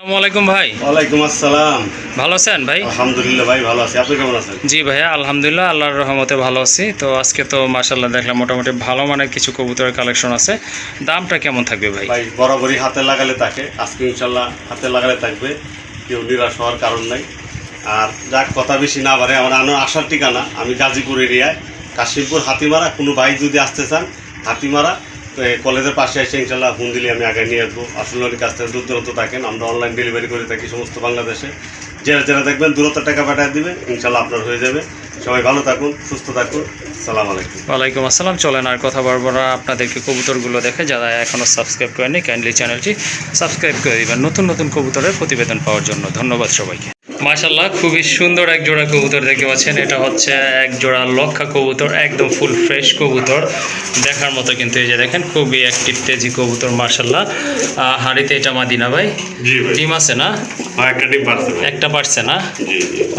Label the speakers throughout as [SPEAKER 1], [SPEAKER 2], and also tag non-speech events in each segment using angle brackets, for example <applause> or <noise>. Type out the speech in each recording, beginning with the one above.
[SPEAKER 1] ভাই।
[SPEAKER 2] ওয়ালাইকুম আসসালাম।
[SPEAKER 1] ভালো আছেন ভাই?
[SPEAKER 2] আলহামদুলিল্লাহ ভাই ভালো আছি। আপনি কেমন আছেন?
[SPEAKER 1] জি ভাইয়া আলহামদুলিল্লাহ আল্লাহর রহমতে ভালো আছি। তো আজকে তো দেখলাম মোটামুটি ভালো মানের কিছু কবুতরের কালেকশন আছে। দামটা কেমন থাকবে ভাই?
[SPEAKER 2] ভাই বরাবরই হাতে লাগালে থাকে। আজকে ইনশাল্লাহ হাতে লাগালে থাকবে। কেউ নিরাশ হওয়ার কারণ নাই। আর যাক কথা বেশি না আমার আনো আসার ঠিকানা আমি গাজীপুর এরিয়ায়। কাশিমপুর হাতিমারা। কোনো ভাই যদি আসতে চান হাতিমারা তো কলেজের পাশে এসে ইনশাল্লাহ ফোন দিলে আমি আগে নিয়ে আসব। আসলে অনেক কাছ থেকে দূর দূরত্ব থাকেন আমরা অনলাইন ডেলিভারি করে থাকি সমস্ত বাংলাদেশে। যারা যারা দেখবেন দূরত্ব টাকা পাঠিয়ে দিবেন ইনশাল্লাহ আপনার হয়ে যাবে। সবাই ভালো থাকুন, সুস্থ থাকুন। সালাম আলাইকুম।
[SPEAKER 1] ওয়ালাইকুম আসসালাম। চলেন আর কথা বলব না আপনাদেরকে কবুতরগুলো দেখে। যারা এখনও সাবস্ক্রাইব করেনি কাইন্ডলি চ্যানেলটি সাবস্ক্রাইব করে দিবেন। নতুন নতুন কবুতরের প্রতিবেদন পাওয়ার জন্য ধন্যবাদ সবাইকে। মাশাল্লাহ খুবই সুন্দর এক জোড়া কবুতর দেখতে পাচ্ছেন। এটা হচ্ছে এক জোড়া লক্ষা কবুতর একদম ফুল ফ্রেশ কবুতর। দেখার মতো কিন্তু এই যে দেখেন খুবই অ্যাক্টিভ তেজি কবুতর মাশাল্লাহ হাড়িতে এটা মাদিনা ভাই? ডিম আছে না?
[SPEAKER 2] হ্যাঁ একটা ডিম পারছে
[SPEAKER 1] একটা পারছে না?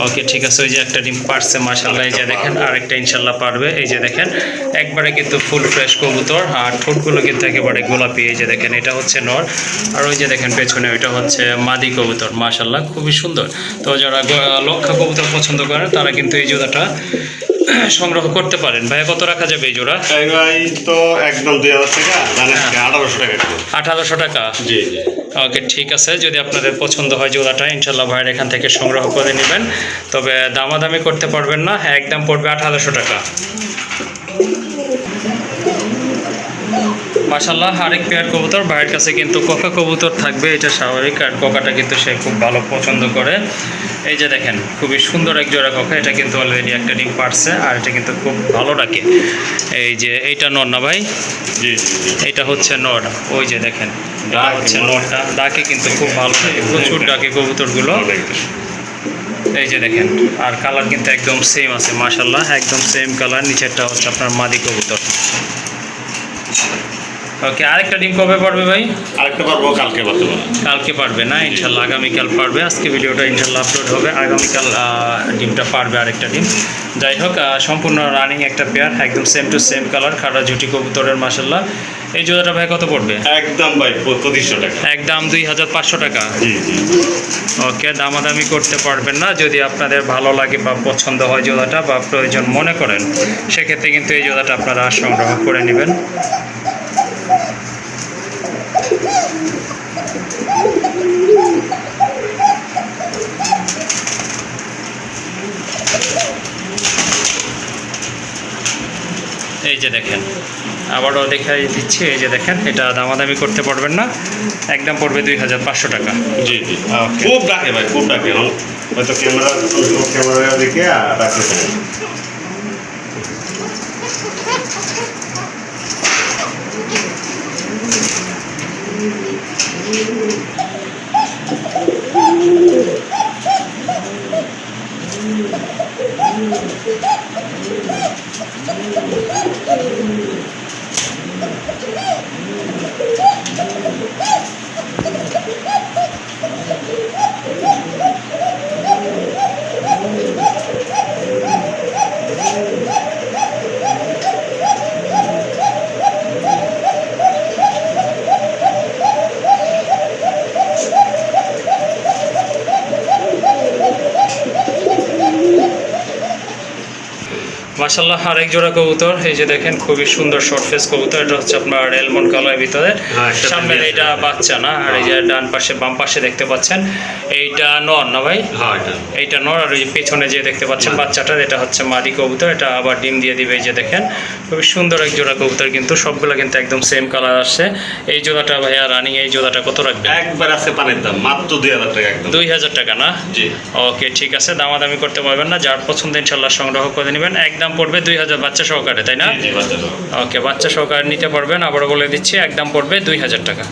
[SPEAKER 1] ওকে ঠিক আছে ওই যে একটা ডিম পারছে মাশাল্লাহ এই যে দেখেন আরেকটা ইনশাল্লাহ পারবে। এই যে দেখেন একবারে কিন্তু ফুল ফ্রেশ কবুতর আর ঠোঁটগুলো কিন্তু একেবারে গোলাপি এই যে দেখেন এটা হচ্ছে নর। আর ওই যে দেখেন পেছনে ওইটা হচ্ছে মাদি কবুতর মাশাল্লাহ খুবই সুন্দর। তো যারা গ- লক্ষা কবুতর পছন্দ করেন তারা কিন্তু এই জোড়াটা সংগ্রহ করতে পারেন। ভাইয়া কত রাখা যাবে এই জোড়া?
[SPEAKER 2] ভাই তো একদম দুই হাজার টাকা জানেন আঠারোশো টাকা
[SPEAKER 1] আঠারোশো টাকা?
[SPEAKER 2] জি জি।
[SPEAKER 1] ওকে ঠিক আছে। যদি আপনাদের পছন্দ হয় জোড়াটা ইনশাল্লাহ ভাইয়ের এখান থেকে সংগ্রহ করে নেবেন। তবে দামাদামি করতে পারবেন না। হ্যাঁ একদম পড়বে আঠারোশো টাকা। মাসাল্লাহ আরেক পেয়ার কবুতর ভাইয়ের কাছে কিন্তু কোকা কবুতর থাকবে এটা স্বাভাবিক আর কোকাটা কিন্তু সে খুব ভালো পছন্দ করে। এই যে দেখেন খুবই সুন্দর এক জোড়া কোকা এটা কিন্তু অলরেডি একটা ডিম পারছে আর এটা কিন্তু খুব ভালো ডাকে। এই যে এইটা নর না ভাই?
[SPEAKER 2] জি
[SPEAKER 1] এটা হচ্ছে নর। ওই যে দেখেন হচ্ছে নরটা। ডাকে কিন্তু খুব ভালো প্রচুর ডাকে কবুতরগুলো। এই যে দেখেন আর কালার কিন্তু একদম সেম আছে মাশাল্লাহ একদম সেম কালার নিচেরটা হচ্ছে আপনার মাদি কবুতর। ওকে আরেকটা ডিম কবে পারবে ভাই?
[SPEAKER 2] আরেকটা পারব কালকে পারতে পারব।
[SPEAKER 1] কালকে পারবে না? ইনশাল্লাহ আগামীকাল পারবে। আজকে ভিডিওটা ইনশাল্লাহ আপলোড হবে। আগামীকাল ডিমটা পারবে আরেকটা ডিম। যাই হোক সম্পূর্ণ রানিং একটা পেয়ার একদম সেম টু সেম কালার খাড়া জুটি কবুতরের মাসাল্লাহ এই জোড়াটা ভাই কত পড়বে?
[SPEAKER 2] একদম ভাই পঁচিশশো টাকা।
[SPEAKER 1] একদম দুই হাজার পাঁচশো টাকা?
[SPEAKER 2] জি জি।
[SPEAKER 1] ওকে দামাদামি করতে পারবেন না। যদি আপনাদের ভালো লাগে বা পছন্দ হয় জোড়াটা বা প্রয়োজন মনে করেন সেক্ষেত্রে কিন্তু এই জোড়াটা আপনারা সংগ্রহ করে নেবেন। এই যে দেখেন আবারও দেখাই দিচ্ছে এই যে দেখেন এটা দামাদামি করতে পারবেন না একদম পড়বে দুই হাজার পাঁচশো টাকা।
[SPEAKER 2] জি জি খুব ডাকে ভাই খুব ডাকে হয়তো ক্যামেরা ক্যামেরা দেখে আর ডাকে
[SPEAKER 1] মাসাল্লাহ আরেক জোড়া কবুতর এই যে দেখেন খুবই সুন্দর শর্ট ফেস কবুতর এটা হচ্ছে আপনার রেলমন কালার ভিতরে।
[SPEAKER 2] হ্যাঁ, একটা
[SPEAKER 1] সামনের
[SPEAKER 2] বাচ্চা।
[SPEAKER 1] না আর এই যে ডান পাশে বাম পাশে দেখতে পাচ্ছেন এইটা নর না ভাই?
[SPEAKER 2] হ্যাঁ এটা।
[SPEAKER 1] এইটা নর আর ওই পেছনে যে দেখতে পাচ্ছেন বাচ্চাটা এটা হচ্ছে মাদি কবুতর এটা আবার ডিম দিয়ে দিবে এই যে দেখেন খুবই সুন্দর এক জোড়া কবুতর কিন্তু সবগুলো কিন্তু একদম সেম কালার আসছে। এই জোড়াটা ভাইয়া রানিং এই জোড়াটা কত রাখবে
[SPEAKER 2] একবার আছে পানির দাম মাত্র দুই হাজার টাকা একদম।
[SPEAKER 1] দুই হাজার টাকা না?
[SPEAKER 2] জি।
[SPEAKER 1] ওকে ঠিক আছে দামাদামি করতে পারবেন না যার পছন্দ ইনশাল্লাহ সংগ্রহ করে নেবেন একদম পড়বে দুই হাজার বাচ্চা সহকারে তাই না? ওকে বাচ্চা সহকারে নিতে পারবেন। আবারও বলে দিচ্ছি একদম পড়বে দুই হাজার টাকা।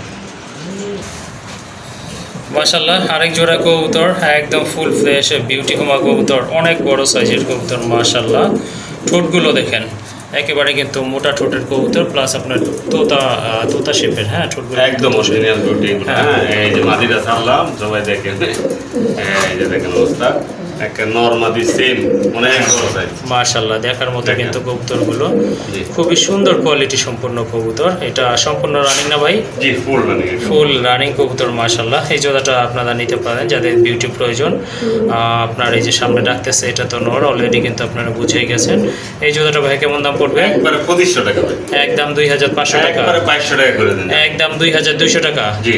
[SPEAKER 1] মাসাল্লাহ আরেক জোড়া কবুতর একদম ফুল ফ্রেশ বিউটি হোমা কবুতর অনেক বড় সাইজের কবুতর মাশাল্লাহ ঠোঁটগুলো দেখেন একেবারে কিন্তু মোটা ঠোঁটের কবুতর প্লাস আপনার তোতা তোতা শেপের হ্যাঁ ঠোঁটগুলো।
[SPEAKER 2] একদম অরিজিনাল বিউটি
[SPEAKER 1] হ্যাঁ।
[SPEAKER 2] হ্যাঁ। এই যে মাদিরা ছাড়লাম সবাই দেখেন। এই যে দেখেন অবস্থা। একটা নর্মাদি সেম অনেক বড় সাইজ
[SPEAKER 1] মাশাল্লাহ দেখার মতো কিন্তু কবুতরগুলো। খুবই সুন্দর কোয়ালিটি কবুতর। এটা সম্পূর্ণ রানিং না ভাই?
[SPEAKER 2] জি ফুল রানিং
[SPEAKER 1] ফুল রানিং কবুতর এই জোড়াটা আপনারা নিতে পারেন যাদের বিউটি প্রয়োজন। আপনার এই যে সামনে ডাকতেছে এটা তো নর অলরেডি কিন্তু আপনারা বুঝেই গেছেন। এই জোড়াটা ভাই কেমন দাম পড়বে?
[SPEAKER 2] একবারে টাকা ভাই।
[SPEAKER 1] একদম দুই হাজার পাঁচশো টাকা।
[SPEAKER 2] একবারে বাইশশো টাকা করে দেন।
[SPEAKER 1] একদম দুই হাজার দুইশো টাকা।
[SPEAKER 2] জি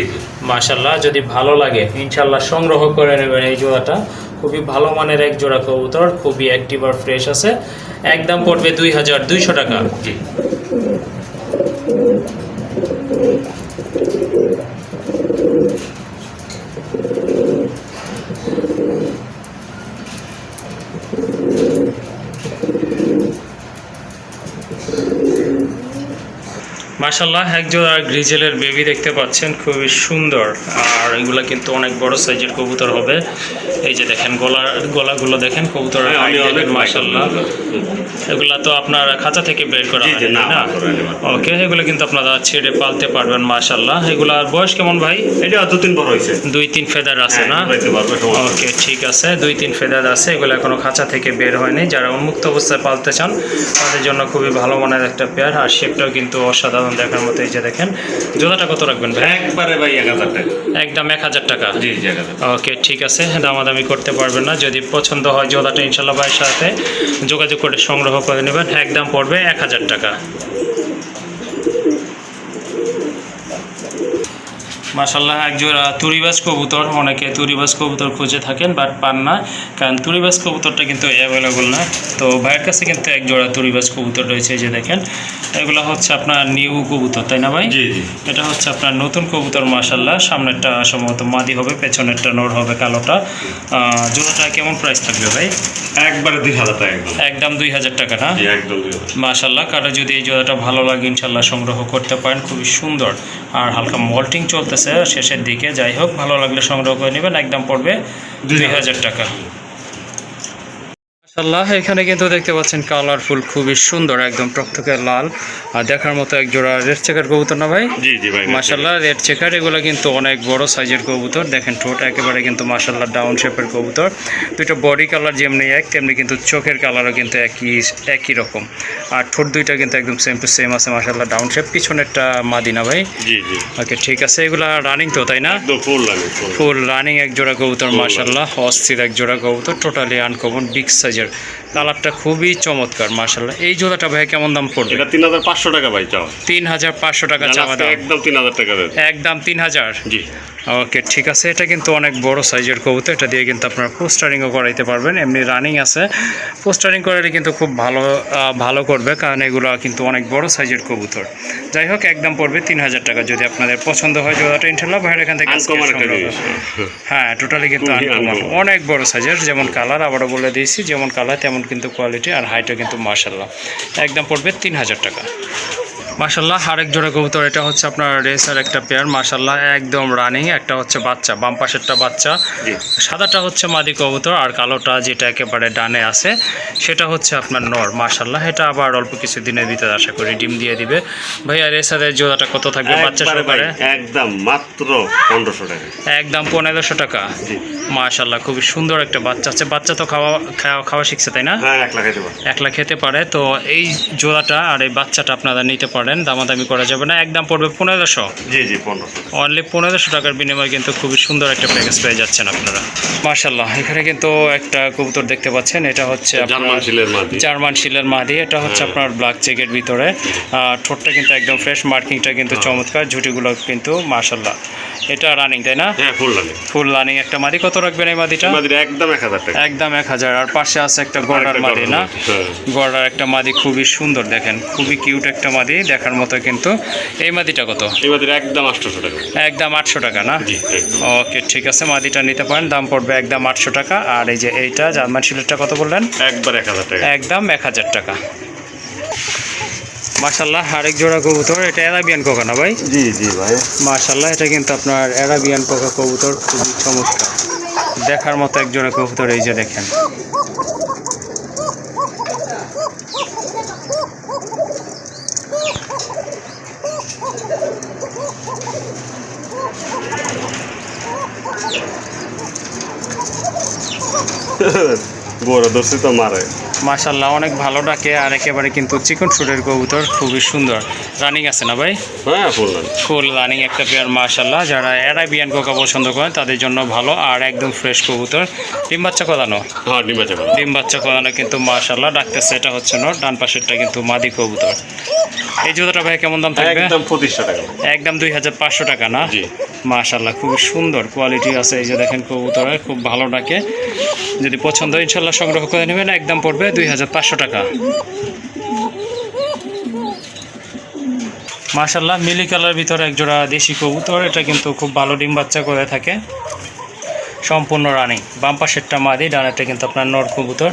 [SPEAKER 1] যদি ভালো লাগে ইনশাল্লাহ সংগ্রহ করে নেবেন এই জোড়াটা। খুবই ভালো মানের এক জোড়া কবুতর, খুবই অ্যাক্টিভ আর ফ্রেশ আছে। একদম পড়বে দুই হাজার দুইশো টাকা।
[SPEAKER 2] জি।
[SPEAKER 1] মাশাল্লাহ একজোড়া গ্রিজেলের বেবি দেখতে পাচ্ছেন খুবই সুন্দর। আর এগুলা কিন্তু অনেক বড় সাইজের কবুতর হবে। এই যে দেখেন গলা গলাগুলো দেখেন কবুতরের
[SPEAKER 2] হ্যাঁ,
[SPEAKER 1] মাশাল্লাহ এগুলা তো আপনার খাঁচা থেকে বের করা হয়
[SPEAKER 2] না।
[SPEAKER 1] ওকে এগুলো কিন্তু আপনারা ছেড়ে পালতে পারবেন মাশাল্লাহ এগুলার বয়স কেমন ভাই?
[SPEAKER 2] এটা দু তিন বড় হয়েছে।
[SPEAKER 1] দুই তিন ফেদার আছে না?
[SPEAKER 2] হ্যাঁ।
[SPEAKER 1] ওকে ঠিক আছে দুই তিন ফেদার আছে এগুলো এখনও খাঁচা থেকে বের হয়নি। যারা উন্মুক্ত অবস্থায় পালতে চান তাদের জন্য খুবই ভালো মানের একটা পেয়ার আর শেপটাও কিন্তু অসাধারণ। দেখার মতো এই যে দেখেন জোড়াটা কত রাখবেন ভাই?
[SPEAKER 2] একবারে ভাই এক হাজার টাকা।
[SPEAKER 1] একদম এক হাজার টাকা?
[SPEAKER 2] জি
[SPEAKER 1] ওকে ঠিক আছে দামাদামি করতে পারবেন না। যদি পছন্দ হয় জোড়াটা ইনশাল্লাহ ভাইয়ের সাথে যোগাযোগ করে সংগ্রহ করে নেবেন। একদম পড়বে এক হাজার টাকা। মাসাল্লাহ একজোড়া তুরিবাজ কবুতর অনেকে তুরিবাজ কবুতর খুঁজে থাকেন বাট পান না কারণ তুরিবাজ কবুতরটা কিন্তু অ্যাভেলেবল না। তো ভাইয়ের কাছে কিন্তু এক জোড়া তুরিবাজ কবুতর রয়েছে যে দেখেন এগুলো হচ্ছে আপনার নিউ কবুতর তাই না ভাই? এটা হচ্ছে আপনার নতুন কবুতর মাসাল্লাহ সামনেরটা সম্ভবত মাদি হবে পেছনেরটা নোর হবে কালোটা। আহ, জোড়াটা কেমন প্রাইস থাকবে ভাই?
[SPEAKER 2] একবারে দুই হাজার টাকা একদম।
[SPEAKER 1] দুই হাজার টাকা না?
[SPEAKER 2] একদম দুই
[SPEAKER 1] কারও যদি এই জোড়াটা ভালো লাগে ইনশাল্লাহ সংগ্রহ করতে পারেন খুবই সুন্দর। আর হালকা মল্টিং চলতেছে শেষের দিকে যাই হোক ভালো লাগলে সংগ্রহ করে নেবেন একদম পড়বে দুই হাজার টাকা। মাশাল্লাহ এখানে কিন্তু দেখতে পাচ্ছেন কালারফুল খুবই সুন্দর একদম টকটকে লাল। আর দেখার মতো এক জোড়া রেড চেকার কবুতর না ভাই?
[SPEAKER 2] জি জি ভাই
[SPEAKER 1] মাশাল্লাহ রেড চেকার এগুলো কিন্তু অনেক বড় সাইজের কবুতর। দেখেন ঠোঁট একেবারে কিন্তু মাশাল্লাহ ডাউন শেপের কবুতর। দুইটা বডি কালার যেমনি এক তেমনি কিন্তু চোখের কালারও কিন্তু একই একই রকম। আর ঠোঁট দুইটা কিন্তু একদম সেম টু সেম আছে মাশাল্লাহ ডাউন শেপ। পিছনে পিছনেরটা মাদিনা ভাই?
[SPEAKER 2] জি জি।
[SPEAKER 1] ওকে ঠিক আছে এগুলা রানিং তো তাই না?
[SPEAKER 2] একদম ফুল লাগে ফুল
[SPEAKER 1] রানিং এক জোড়া কবুতর মাশাল্লাহ অস্থির এক জোড়া কবুতর টোটালি আনকমন বিগ সাইজের কালারটা খুবই চমৎকার মাশাল্লাহ এই জোড়াটা ভাই কেমন দাম পড়বে?
[SPEAKER 2] এটা তিন হাজার পাঁচশো টাকা ভাই চাও
[SPEAKER 1] তিন হাজার পাঁচশো টাকা চাওয়া দাম।
[SPEAKER 2] একদম তিন হাজার টাকা দেন
[SPEAKER 1] একদম তিন হাজার?
[SPEAKER 2] জি।
[SPEAKER 1] ওকে ঠিক আছে। এটা কিন্তু অনেক বড় সাইজের কবুতর। এটা দিয়ে কিন্তু আপনারা পোস্টারিংও করাইতে পারবেন। এমনি রানিং আছে। পোস্টারিং করালে কিন্তু খুব ভালো ভালো করবে কারণ এগুলো কিন্তু অনেক বড় সাইজের কবুতর। যাই হোক একদম পড়বে তিন হাজার টাকা। যদি আপনাদের পছন্দ হয় জোড়াটা ইনশাল্লাহ ভাইয়ের এখান থেকে। হ্যাঁ টোটালি কিন্তু অনেক বড় সাইজের যেমন কালার আবারও বলে দিয়েছি যেমন কালার তেমন কিন্তু কোয়ালিটি আর হাইটও কিন্তু মার্শাল্লাহ একদম পড়বে তিন হাজার টাকা। মার্শাল্লাহ আরেক জোড়া কবুতর এটা হচ্ছে আপনার রেসার একটা পেয়ার মার্শাল্লাহ একদম রানিং একটা হচ্ছে বাচ্চা বাম পাশেরটা বাচ্চা। সাদাটা হচ্ছে মাদি কবুতর আর কালোটা যেটা একেবারে ডানে আছে সেটা হচ্ছে আপনার নর মার্শাল্লাহ এটা আবার অল্প কিছু দিনের ভিতরে আশা করি ডিম দিয়ে দিবে। ভাইয়া রেসারের জোড়াটা কত থাকবে বাচ্চা সহকারে?
[SPEAKER 2] একদম মাত্র পনেরোশো টাকা।
[SPEAKER 1] একদম পনেরোশো টাকা?
[SPEAKER 2] জি।
[SPEAKER 1] মাশাল্লাহ খুবই সুন্দর একটা বাচ্চা আছে। বাচ্চা তো খাওয়া খাওয়া খাওয়া শিখছে তাই না?
[SPEAKER 2] হ্যাঁ
[SPEAKER 1] একলা খেতে পারে তো এই জোড়াটা আর এই বাচ্চাটা আপনারা নিতে পারেন। দামাদামি করা যাবে না। একদম পড়বে পনেরোশো।
[SPEAKER 2] জি জি পনেরোশো।
[SPEAKER 1] অনলি পনেরোশো টাকার বিনিময়ে কিন্তু খুবই সুন্দর একটা প্যাকেজ পেয়ে যাচ্ছেন আপনারা। মার্শাল্লাহ এখানে কিন্তু একটা কবুতর দেখতে পাচ্ছেন। এটা হচ্ছে
[SPEAKER 2] জার্মান শিলের মাদি।
[SPEAKER 1] এটা হচ্ছে আপনার ব্ল্যাক চেকের ভিতরে। আর ঠোঁটটা কিন্তু একদম ফ্রেশ মার্কিংটা কিন্তু চমৎকার। ঝুটিগুলো কিন্তু মার্শাল্লাহ এটা রানিং তাই না?
[SPEAKER 2] হ্যাঁ ফুল লাগে
[SPEAKER 1] ফুল রানিং একটা মাদি। কত রাখবেন এই মাদিটা?
[SPEAKER 2] একদম এক হাজার টাকা।
[SPEAKER 1] একদম এক হাজার। আর পাশে আছে একটা
[SPEAKER 2] আরেকটা
[SPEAKER 1] মাদি না?
[SPEAKER 2] মাদি, হ্যাঁ।
[SPEAKER 1] একটা মাদি খুবই সুন্দর দেখেন। খুবই কিউট একটা মাদি দেখার মতো কিন্তু। এই মাদিটা কত?
[SPEAKER 2] এই মাদির একদম আটশোশো টাকা।
[SPEAKER 1] একদম আটশো টাকা না?
[SPEAKER 2] জি
[SPEAKER 1] ওকে ঠিক আছে মাদিটা নিতে পারেন। দাম পড়বে একদম আটশো টাকা। আর এই যে এইটা জার্মান শিলেরটা কত বললেন?
[SPEAKER 2] একবার এক হাজার টাকা।
[SPEAKER 1] একদম এক হাজার টাকা। মার্শাল্লাহ আরেক জোড়া কবুতর এটা অ্যারাবিয়ান কোকা না ভাই?
[SPEAKER 2] জি জি ভাই।
[SPEAKER 1] মার্শাল্লাহ এটা কিন্তু আপনার অ্যারাবিয়ান কোকা কবুতর খুবই চমৎকার। দেখার মতো এক জোড়া কবুতর এই যে দেখেন। <laughs>
[SPEAKER 2] বড় দোষী তো মারে।
[SPEAKER 1] মাশাল্লাহ অনেক ভালো ডাকে আর একেবারে কিন্তু চিকন সুরের কবুতর খুবই সুন্দর। রানিং আছে না ভাই?
[SPEAKER 2] হ্যাঁ
[SPEAKER 1] ফুল রানিং একটা পেয়ার মাশাল্লাহ যারা অ্যারাবিয়ান কোকা পছন্দ করেন তাদের জন্য ভালো আর একদম ফ্রেশ কবুতর। ডিম বাচ্চা কদানো?
[SPEAKER 2] হ্যাঁ ডিম
[SPEAKER 1] বাচ্চা কদানো। কিন্তু মাশাল্লাহ ডাকতেছে এটা হচ্ছে না ডান পাশেরটা কিন্তু মাদি কবুতর। এই জুতোটা ভাই কেমন দাম থাকবে?
[SPEAKER 2] একদম পঁচিশশো টাকা।
[SPEAKER 1] একদম দুই হাজার পাঁচশো টাকা না? মাশাল্লাহ খুবই সুন্দর কোয়ালিটি আছে। এই যে দেখেন কবুতরের খুব ভালো ডাকে। যদি পছন্দ হয় ইনশাল্লাহ সংগ্রহ করে নেবেন একদম পড়বে দুই হাজার পাঁচশো টাকা। মাশাল্লাহ মিলি কালার ভিতরে একজোড়া দেশি কবুতর। এটা কিন্তু খুব ভালো ডিম বাচ্চা করে থাকে। সম্পূর্ণ রানিং। বাম পাশেরটা মাদি ডানাটা কিন্তু আপনার নর কবুতর।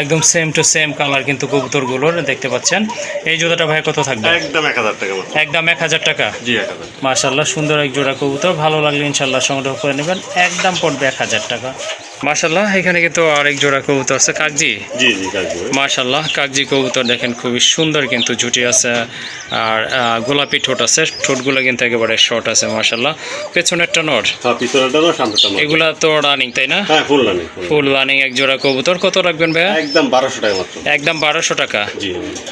[SPEAKER 1] একদম সেম টু সেম কালার কিন্তু কবুতরগুলোর দেখতে পাচ্ছেন। এই জোড়াটা ভাই কত থাকবে?
[SPEAKER 2] একদম এক হাজার টাকা
[SPEAKER 1] একদম এক হাজার টাকা?
[SPEAKER 2] জি এক হাজার
[SPEAKER 1] সুন্দর এক জোড়া কবুতর। ভালো লাগলে ইনশাল্লাহ সংগ্রহ করে নেবেন। একদম পড়বে এক হাজার টাকা। মাশাল্লাহ এখানে কিন্তু আরেক জোড়া কবুতর আছে কাকজি?
[SPEAKER 2] জি জি
[SPEAKER 1] মাশাল্লাহ কাকজি কবুতর দেখেন খুবই সুন্দর কিন্তু জুটি আছে আর গোলাপি ঠোঁট আছে ঠোঁটগুলো কিন্তু একেবারে শর্ট আছে মাশাল্লাহ পেছনেরটা নট
[SPEAKER 2] হ্যাঁ
[SPEAKER 1] এগুলা তো রানিং তাই না?
[SPEAKER 2] হ্যাঁ
[SPEAKER 1] ফুল রানিং এক জোড়া কবুতর কত রাখবেন ভাইয়া?
[SPEAKER 2] একদম বারোশো টাকা
[SPEAKER 1] একদম বারোশো টাকা?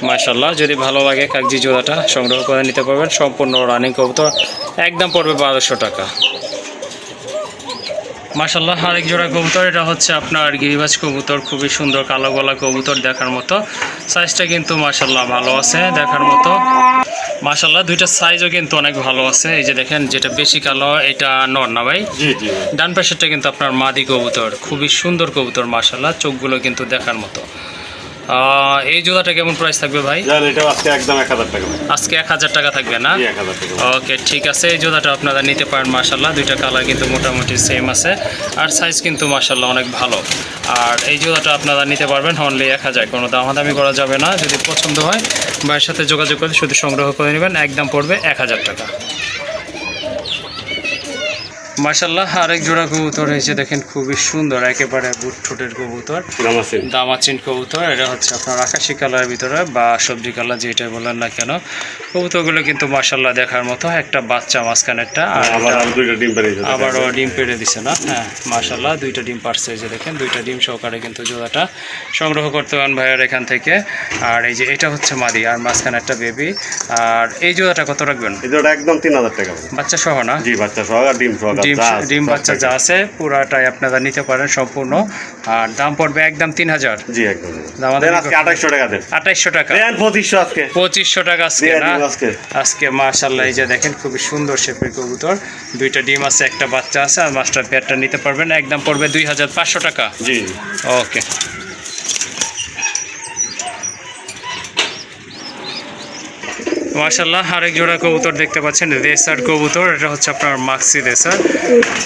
[SPEAKER 1] মাশাল্লাহ যদি ভালো লাগে কাগজি জোড়াটা সংগ্রহ করে নিতে পারবেন সম্পূর্ণ রানিং কবুতর একদম পড়বে বারোশো টাকা। মাশাল্লাহ আরেক জোড়া কবুতর এটা হচ্ছে আপনার গিরিবাজ কবুতর খুবই সুন্দর কালো গলা কবুতর দেখার মতো। সাইজটা কিন্তু মাসাল্লাহ ভালো আছে দেখার মতো। মাসাল্লাহ দুইটা সাইজও কিন্তু অনেক ভালো আছে। এই যে দেখেন যেটা বেশি কালো এটা নর না ভাই? ডান পাশেরটা কিন্তু আপনার মাদি কবুতর খুবই সুন্দর কবুতর মাসাল্লাহ চোখগুলো কিন্তু দেখার মতো। এই জোড়াটা কেমন প্রাইস থাকবে ভাই?
[SPEAKER 2] আজকে একদম এক হাজার টাকা
[SPEAKER 1] আজকে এক হাজার টাকা থাকবে না? ওকে ঠিক আছে এই জোড়াটা আপনারা নিতে পারেন মাশাল্লাহ দুইটা কালার কিন্তু মোটামুটি সেম আছে। আর সাইজ কিন্তু মাশাল্লাহ অনেক ভালো। আর এই জোড়াটা আপনারা নিতে পারবেন অনলি এক হাজার। কোনো দামাদামি করা যাবে না। যদি পছন্দ হয় ভাইয়ের সাথে যোগাযোগ করে শুধু সংগ্রহ করে নেবেন। একদম পড়বে এক হাজার টাকা। মাশাল্লাহ আরেক জোড়া কবুতর হয়েছে দেখেন খুবই সুন্দর একেবারে বুট ঠোঁটের কবুতর। দামাচিন। কবুতর এটা হচ্ছে আপনার আকাশি কালারের ভিতরে বা সবজি কালার যেটাই বলেন না কেন। কবুতরগুলো কিন্তু মাসাল্লাহ দেখার মতো একটা বাচ্চা মাঝখানেরটা আর
[SPEAKER 2] ডিম পেরিয়েছে
[SPEAKER 1] আবারও ডিম পেড়ে দিছে না? হ্যাঁ মাসাল্লাহ দুইটা ডিম পারছে এই যে দেখেন দুইটা ডিম সহকারে কিন্তু জোড়াটা সংগ্রহ করতে পারেন ভাইয়ার এখান থেকে। আর এই যে এটা হচ্ছে মাদি আর মাঝখানে একটা বেবি। আর এই জোড়াটা কত রাখবেন?
[SPEAKER 2] এটা একদম তিন হাজার টাকা।
[SPEAKER 1] বাচ্চা সহ না?
[SPEAKER 2] জি বাচ্চা সহ আর ডিম সহ
[SPEAKER 1] ডিম ডিম বাচ্চা যা আছে পুরাটাই আপনারা নিতে পারেন সম্পূর্ণ। আর দাম পড়বে একদম তিন হাজার।
[SPEAKER 2] জি একদম। দেন আজকে আঠাইশশো টাকা দেন।
[SPEAKER 1] আঠাইশশো টাকা।
[SPEAKER 2] দেন পঁচিশশো আজকে।
[SPEAKER 1] পঁচিশশো টাকা আজকে না?
[SPEAKER 2] আজকে।
[SPEAKER 1] আজকে মাশাল্লাহ এই যে দেখেন খুবই সুন্দর শেপের কবুতর। দুইটা ডিম আছে একটা বাচ্চা আছে আর মাস্টার পেয়ারটা নিতে পারবেন। একদম পড়বে দুই হাজার পাঁচশো টাকা।
[SPEAKER 2] জি।
[SPEAKER 1] ওকে। মাশাল্লাহ আরেক জোড়া কবুতর দেখতে পাচ্ছেন রেসার কবুতর এটা হচ্ছে আপনার মাক্সি রেসার।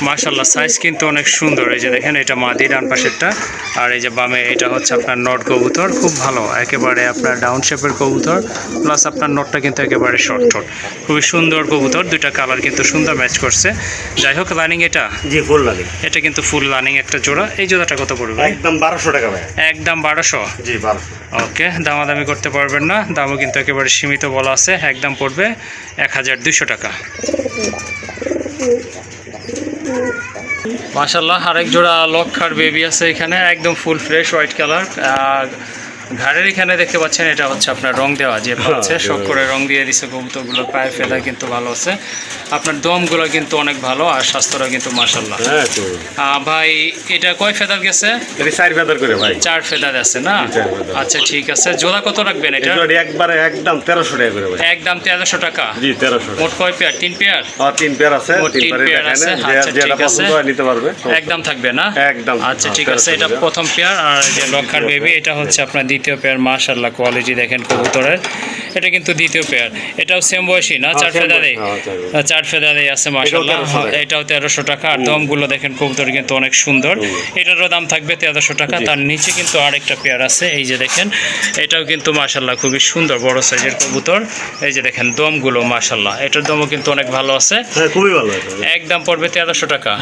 [SPEAKER 1] মাশাল্লাহ সাইজ কিন্তু অনেক সুন্দর এই যে দেখেন এটা মাদি ডান পাশেরটা আর এই যে বামে এটা হচ্ছে আপনার নট কবুতর খুব ভালো একেবারে আপনার ডাউন শেপের কবুতর প্লাস আপনার নটটা কিন্তু একেবারে শর্ট ঠোঁট। খুবই সুন্দর কবুতর দুইটা কালার কিন্তু সুন্দর ম্যাচ করছে। যাই হোক রানিং এটা?
[SPEAKER 2] জি ফুল লাগে
[SPEAKER 1] এটা কিন্তু ফুল রানিং একটা জোড়া এই জোড়াটা কত পড়বে
[SPEAKER 2] একদম বারোশো টাকা ভাই।
[SPEAKER 1] একদম বারোশো?
[SPEAKER 2] জি বারোশো।
[SPEAKER 1] ওকে দামাদামি করতে পারবেন না দামও কিন্তু একেবারে সীমিত বলা আছে। একদম পড়বে এক হাজার দুশো টাকা। মাশাল্লাহ আরেক জোড়া লক্ষার বেবি আছে এখানে, একদম ফুল ফ্রেশ হোয়াইট কালার ঘাড়ের এখানে দেখতে পাচ্ছেন এটা হচ্ছে আপনার রং দেওয়া যে পাচ্ছে শখ করে রং দিয়ে দিছে কবুতরগুলো পায়ের ফেদা কিন্তু ভালো আছে। আপনার দমগুলো কিন্তু অনেক ভালো আর স্বাস্থ্যটা কিন্তু মাশাল্লাহ
[SPEAKER 2] হ্যাঁ
[SPEAKER 1] ভাই এটা কয় ফেদার গেছে?
[SPEAKER 2] চার ফেদার করে ভাই।
[SPEAKER 1] চার ফেদার আছে না? আচ্ছা ঠিক আছে। জোড়া কত রাখবেন এটা?
[SPEAKER 2] একবারে একদম তেরোশো টাকা করে
[SPEAKER 1] একদম তেরোশো টাকা?
[SPEAKER 2] জি তেরোশো
[SPEAKER 1] মোট কয় পেয়ার? তিন পেয়ার?
[SPEAKER 2] তিন পেয়ার আছে
[SPEAKER 1] মোট
[SPEAKER 2] তিন
[SPEAKER 1] তিন
[SPEAKER 2] পেয়ার
[SPEAKER 1] আছে, আচ্ছা, ঠিক আছে।
[SPEAKER 2] নিতে পারবে।
[SPEAKER 1] একদম থাকবে না?
[SPEAKER 2] একদম।
[SPEAKER 1] আচ্ছা
[SPEAKER 2] হ্যাঁ,
[SPEAKER 1] ঠিক আছে। এটা প্রথম পেয়ার। আর যে লক্ষার বেবি এটা হচ্ছে আপনার দ্বিতীয় পেয়ার মাশাল্লাহ কোয়ালিটি দেখেন কবুতরের। এটা কিন্তু দ্বিতীয় পেয়ার এটাও সেম বয়সী না? চার
[SPEAKER 2] same
[SPEAKER 1] ফেদারে
[SPEAKER 2] হ্যাঁ, চার ফেদারে।
[SPEAKER 1] চার আছে মাশাল্লাহ
[SPEAKER 2] 1300 টাকা।
[SPEAKER 1] এটাও তেরোশো টাকা। আর দমগুলো দেখেন কবুতর কিন্তু অনেক সুন্দর। এটারও দাম থাকবে তেরোশো টাকা। তার নিচে কিন্তু আরেকটা পেয়ার আছে এই যে দেখেন। এটাও কিন্তু মাশাল্লাহ খুবই সুন্দর বড় সাইজের কবুতর। এই যে দেখেন দমগুলো মাশাল্লাহ এটার দমও কিন্তু অনেক ভালো আছে।
[SPEAKER 2] হ্যাঁ খুবই ভালো
[SPEAKER 1] একদম পড়বে তেরোশো টাকা।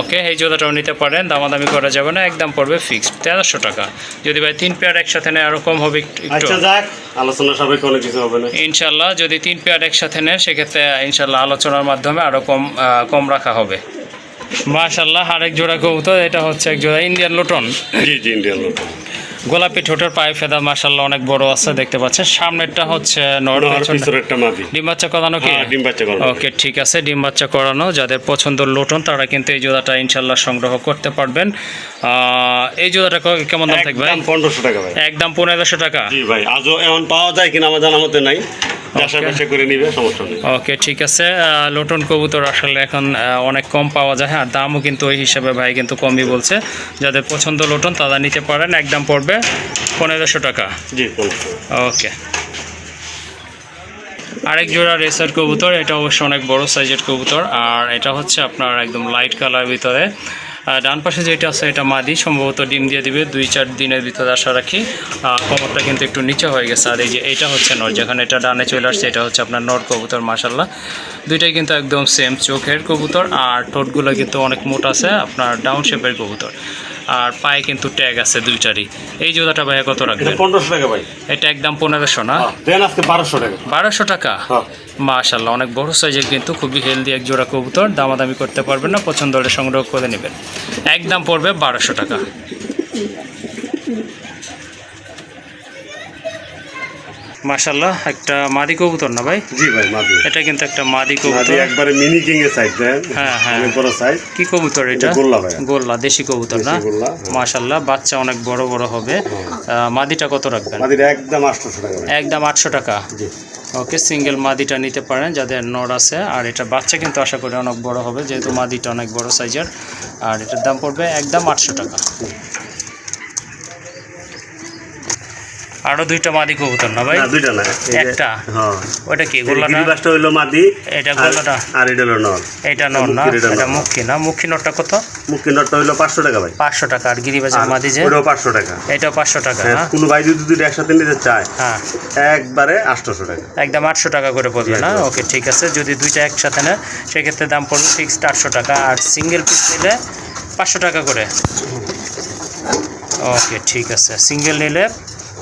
[SPEAKER 1] ওকে এই জোড়াটাও নিতে পারেন দামাদামি করা যাবে না। একদম পড়বে ফিক্সড তেরোশো টাকা। যদি ভাই তিন পেয়ার একসাথে নেয় আরও কম হবে একটু।
[SPEAKER 2] আচ্ছা আলোচনা না
[SPEAKER 1] ইনশাল্লাহ যদি তিন পেয়ার একসাথে নেন সেক্ষেত্রে ইনশাল্লাহ আলোচনার মাধ্যমে আরও কম আহ, কম রাখা হবে। মাশাল্লাহ আরেক জোড়া কবুতর এটা হচ্ছে এক জোড়া ইন্ডিয়ান লোটন।
[SPEAKER 2] জি জি ইন্ডিয়ান লোক
[SPEAKER 1] গোলাপি ঠোঁটের পায়ে ফেদা মাশাল্লাহ অনেক বড় আছে দেখতে পাচ্ছেন। সামনেরটা হচ্ছে ডিম বাচ্চা করানো কি?
[SPEAKER 2] হ্যাঁ, ডিম বাচ্চা করানো।
[SPEAKER 1] ওকে ঠিক আছে ডিম বাচ্চা করানো। যাদের পছন্দ লোটন তারা কিন্তু এই জোড়াটা ইনশাল্লাহ সংগ্রহ করতে পারবেন। আহ, এই জোড়াটা কেমন দাম থাকবে
[SPEAKER 2] একদম পনেরোশো টাকা ভাই।
[SPEAKER 1] একদম পনেরোশো টাকা?
[SPEAKER 2] জি ভাই আজও এমন পাওয়া যায় কিনা আমার জানা মতে নাই। করে নিবে সমস্যা নেই।
[SPEAKER 1] ওকে ঠিক আছে। লোটন কবুতর আসলে এখন অনেক কম পাওয়া যায়। আর দামও কিন্তু ওই হিসাবে ভাই কিন্তু কমই বলছে। যাদের পছন্দ লোটন তারা নিতে পারেন। একদম পড়বে পনেরোশো টাকা।
[SPEAKER 2] জি
[SPEAKER 1] ওকে আরেক জোড়া রেসার কবুতর এটা অবশ্য অনেক বড় সাইজের কবুতর। আর এটা হচ্ছে আপনার একদম লাইট কালার ভিতরে। ডান পাশে যেটা আছে, এটা মাদি, সম্ভবত ডিম দিয়ে দিবে, দুই চার দিনের ভিতরে আশা রাখি। কোমরটা কিন্তু একটু নিচে হয়ে গেছে। আর এই যে এটা হচ্ছে নর, যেখানে এটা ডানে চলে আসছে, এটা হচ্ছে আপনার নর কবুতর মাসাল্লাহ দুইটাই কিন্তু একদম সেম চোখের কবুতর, আর ঠোঁটগুলো কিন্তু অনেক মোট আছে, আপনার ডাউন শেপের কবুতর। আর পায়ে কিন্তু ট্যাগ আছে দুইটারই। এই জুতাটা ভাইয়া কত রাখবেন?
[SPEAKER 2] পনেরোশো টাকা ভাই।
[SPEAKER 1] এটা একদম পনেরোশো না?
[SPEAKER 2] হ্যাঁ, দেন আজকে বারোশো টাকা।
[SPEAKER 1] বারোশো টাকা?
[SPEAKER 2] হ্যাঁ।
[SPEAKER 1] মাশাল্লাহ অনেক বড় সাইজের কিন্তু খুবই হেলদি এক জোড়া কবুতর দামাদামি করতে পারবেন না পছন্দ হলে সংগ্রহ করে নেবেন। একদম পড়বে বারোশো টাকা। মাশাল্লাহ একটা মাদি কবুতর না ভাই?
[SPEAKER 2] জি ভাই মাদি।
[SPEAKER 1] এটা কিন্তু একটা মাদি কবুতর।
[SPEAKER 2] একবারে মিনি কিং এর সাইজ দেন
[SPEAKER 1] হ্যাঁ, হ্যাঁ।
[SPEAKER 2] বড় সাইজ
[SPEAKER 1] কি কবুতর এটা
[SPEAKER 2] গোল্লা ভাই
[SPEAKER 1] গোল্লা দেশি কবুতর না?
[SPEAKER 2] হ্যাঁ।
[SPEAKER 1] মাশাল্লাহ বাচ্চা অনেক বড় বড় হবে। মাদিটা কত রাখবেন?
[SPEAKER 2] মাদির একদম আটশোশো টাকা ভাই
[SPEAKER 1] একদম আটশো টাকা?
[SPEAKER 2] জি।
[SPEAKER 1] ওকে সিঙ্গেল মাদিটা নিতে পারেন যাদের নর আছে। আর এটা বাচ্চা কিন্তু আশা করি অনেক বড় হবে যেহেতু মাদিটা অনেক বড় সাইজের আর এটার দাম পড়বে একদম আটশো টাকা। আরও দুইটা মাদি কবুতর না ভাই?
[SPEAKER 2] না দুইটা না।
[SPEAKER 1] একটা?
[SPEAKER 2] হ্যাঁ।
[SPEAKER 1] ওটা কি গোল্লাটা?
[SPEAKER 2] গিরিবাসটা হইল মাদি
[SPEAKER 1] এটা
[SPEAKER 2] আর-
[SPEAKER 1] গোল্লাটা?
[SPEAKER 2] আর এটা হলো নর
[SPEAKER 1] এটা নর না?
[SPEAKER 2] এটা
[SPEAKER 1] মুখী না? মুখী নরটা কত?
[SPEAKER 2] মুখি নটটা হইল পাঁচশো টাকা ভাই।
[SPEAKER 1] পাঁচশো টাকা। আর গিরিবাজার মাদি যে?
[SPEAKER 2] ওটাও পাঁচশো টাকা।
[SPEAKER 1] এটাও পাঁচশো টাকা
[SPEAKER 2] হ্যাঁ,
[SPEAKER 1] না?
[SPEAKER 2] কোনো ভাই যদি দুটো একসাথে নিতে চায়
[SPEAKER 1] হ্যাঁ।
[SPEAKER 2] একবারে আটশোশো টাকা।
[SPEAKER 1] একদম আটশো টাকা করে পড়বে না? ওকে ঠিক আছে। যদি দুইটা একসাথে নেয় সেক্ষেত্রে দাম পড়বে ফিক্সড আটশো টাকা। আর সিঙ্গেল পিস নিলে পাঁচশো টাকা করে। ওকে ঠিক আছে। সিঙ্গেল নিলে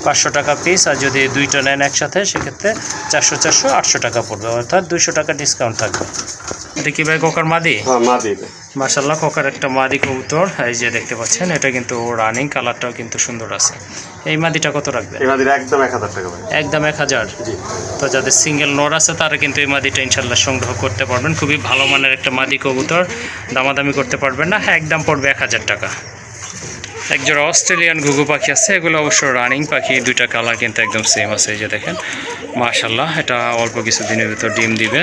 [SPEAKER 1] পাঁচশো টাকা পিস আর যদি দুইটা নেন একসাথে সেক্ষেত্রে চারশো চারশো আটশো টাকা পড়বে। অর্থাৎ দুইশো টাকা ডিসকাউন্ট থাকবে। এটা কি ভাই কোকার মাদি?
[SPEAKER 2] হ্যাঁ।
[SPEAKER 1] মার্শাল্লাহ কোকার একটা মাদি কবুতর। এই যে দেখতে পাচ্ছেন এটা কিন্তু রানিং কালারটাও কিন্তু সুন্দর আছে। এই মাদিটা কত রাখবে?
[SPEAKER 2] একদম এক হাজার টাকা
[SPEAKER 1] একদম এক হাজার? তো যাদের সিঙ্গেল নোট আছে তারা কিন্তু এই মাদিটা ইনশাল্লাহ সংগ্রহ করতে পারবেন। খুবই ভালো মানের একটা মাদি কবুতর। দামাদামি করতে পারবেন না। হ্যাঁ একদম পড়বে এক হাজার টাকা। একজোড়া অস্ট্রেলিয়ান ঘুঘু পাখি আছে এগুলো অবশ্য রানিং পাখি দুইটা কালার কিন্তু একদম সেম আছে এই যে দেখেন। মাশাল্লাহ এটা অল্প কিছু দিনের ভিতর ডিম দিবে।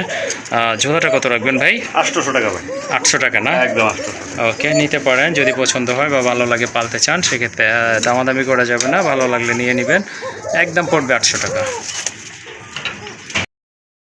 [SPEAKER 1] জোড়াটা কত রাখবেন ভাই?
[SPEAKER 2] আটশোশো টাকা ভাই।
[SPEAKER 1] আটশো টাকা না?
[SPEAKER 2] একদম আটশো
[SPEAKER 1] ওকে নিতে পারেন যদি পছন্দ হয় বা ভালো লাগে পালতে চান সেক্ষেত্রে দামাদামি করা যাবে না ভালো লাগলে নিয়ে নেবেন। একদম পড়বে আটশো টাকা।